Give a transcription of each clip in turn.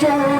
Yeah.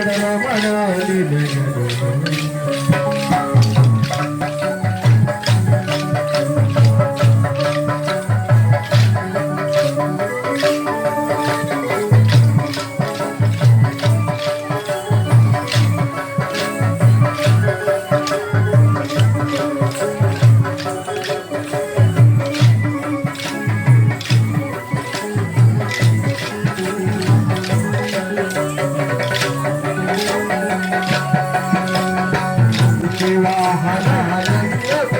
Shrikrishna Manali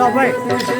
All right.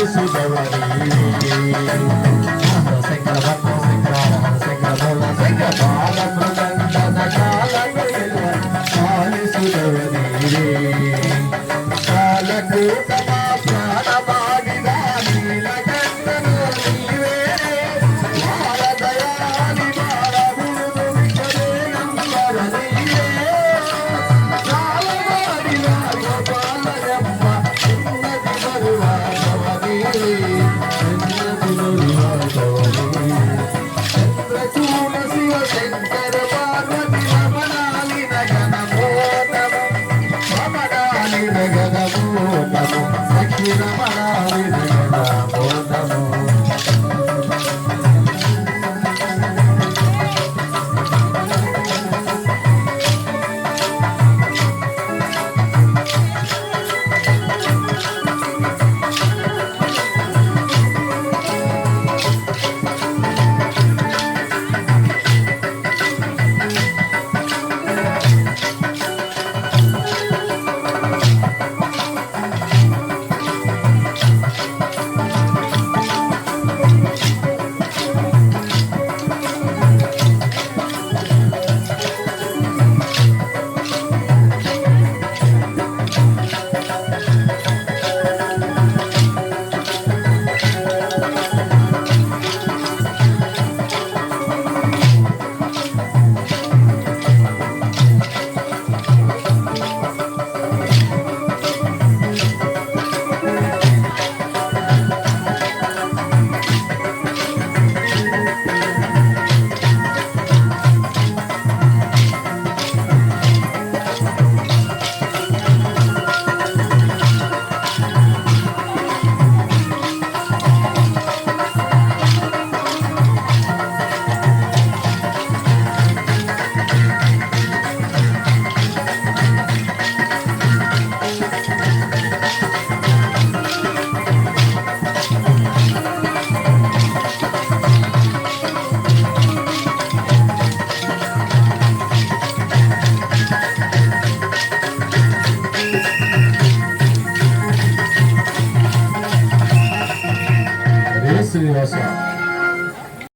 this Lucy Barrani.